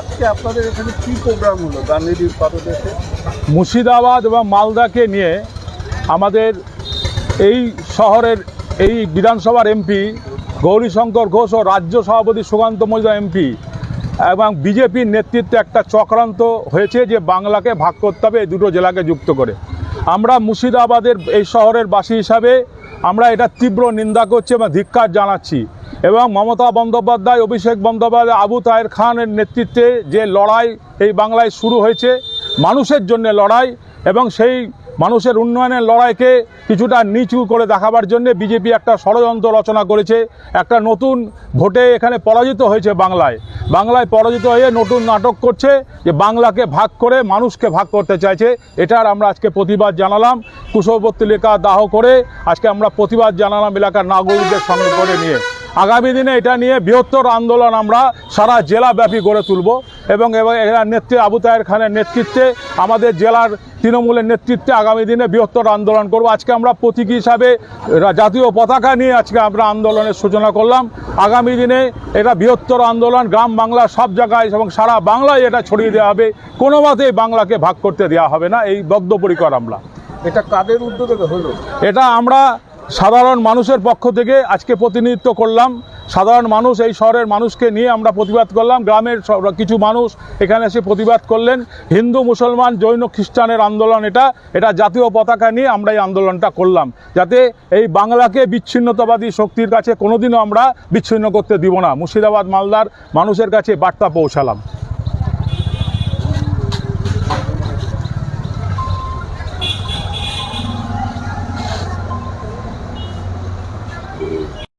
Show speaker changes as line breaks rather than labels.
আজকে আপনাদের এখানে কি প্রোগ্রাম হলো গান্ধীজির পাদদেশে?
মুর্শিদাবাদ এবং মালদাকে নিয়ে আমাদের এই শহরের এই বিধানসভার এমপি গৌরীশঙ্কর ঘোষ ও রাজ্য সভাপতি সুকান্ত মজুমদার এমপি এবং বিজেপির নেতৃত্বে একটা চক্রান্ত হয়েছে যে বাংলাকে ভাগ করতে হবে এই দুটো জেলাকে যুক্ত করে। আমরা মুর্শিদাবাদের এই শহরের বাসী হিসাবে আমরা এটা তীব্র নিন্দা করছি এবং ধিক্কার জানাচ্ছি। এবং মমতা বন্দ্যোপাধ্যায়, অভিষেক বন্দ্যোপাধ্যায়, আবু তাহের খানের নেতৃত্বে যে লড়াই এই বাংলায় শুরু হয়েছে, মানুষের জন্য লড়াই এবং সেই মানুষের উন্নয়নের লড়াইকে কিছুটা নিচু করে দেখাবার জন্য বিজেপি একটা ষড়যন্ত্র রচনা করেছে, একটা নতুন ভোটে এখানে পরাজিত হয়েছে বাংলায়। বাংলায় পরাজিত হয়ে নতুন নাটক করছে, যে বাংলাকে ভাগ করে মানুষকে ভাগ করতে চাইছে। এটার আমরা আজকে প্রতিবাদ জানালাম। কুশবর্তী লেখা দাহ করে আজকে আমরা প্রতিবাদ জানালাম এলাকার নাগরিকদের সঙ্গে করে নিয়ে। আগামী দিনে এটা নিয়ে বৃহত্তর আন্দোলন আমরা সারা জেলাব্যাপী গড়ে তুলব এবং এবং এর নেতৃত্বে আবু তাহের খানের নেতৃত্বে আমাদের জেলার তৃণমূলের নেতৃত্বে আগামী দিনে বৃহত্তর আন্দোলন করব। আজকে আমরা প্রতীক হিসাবে জাতীয় পতাকা নিয়ে আজকে আমরা আন্দোলনের সূচনা করলাম। আগামী দিনে এটা বৃহত্তর আন্দোলন গ্রাম বাংলা সব জায়গায় এবং সারা বাংলায় এটা ছড়িয়ে দেওয়া হবে। কোনো মতেই বাংলাকে ভাগ করতে দেওয়া হবে না। এই বদ্ধপরিকর আমরা।
এটা কাদের উদ্যোগে হলো?
এটা আমরা সাধারণ মানুষের পক্ষ থেকে আজকে প্রতিনিধিত্ব করলাম। সাধারণ মানুষ এই শহরের মানুষকে নিয়ে আমরা প্রতিবাদ করলাম। গ্রামের কিছু মানুষ এখানে এসে প্রতিবাদ করলেন। হিন্দু, মুসলমান, জৈন, খ্রিস্টানের আন্দোলন এটা। এটা জাতীয় পতাকা নিয়ে আমরা এই আন্দোলনটা করলাম। যাতে এই বাংলাকে বিচ্ছিন্নতাবাদী শক্তির কাছে কোনোদিনও আমরা বিচ্ছিন্ন করতে দিব না। মুর্শিদাবাদ, মালদার মানুষের কাছে বার্তা পৌঁছালাম।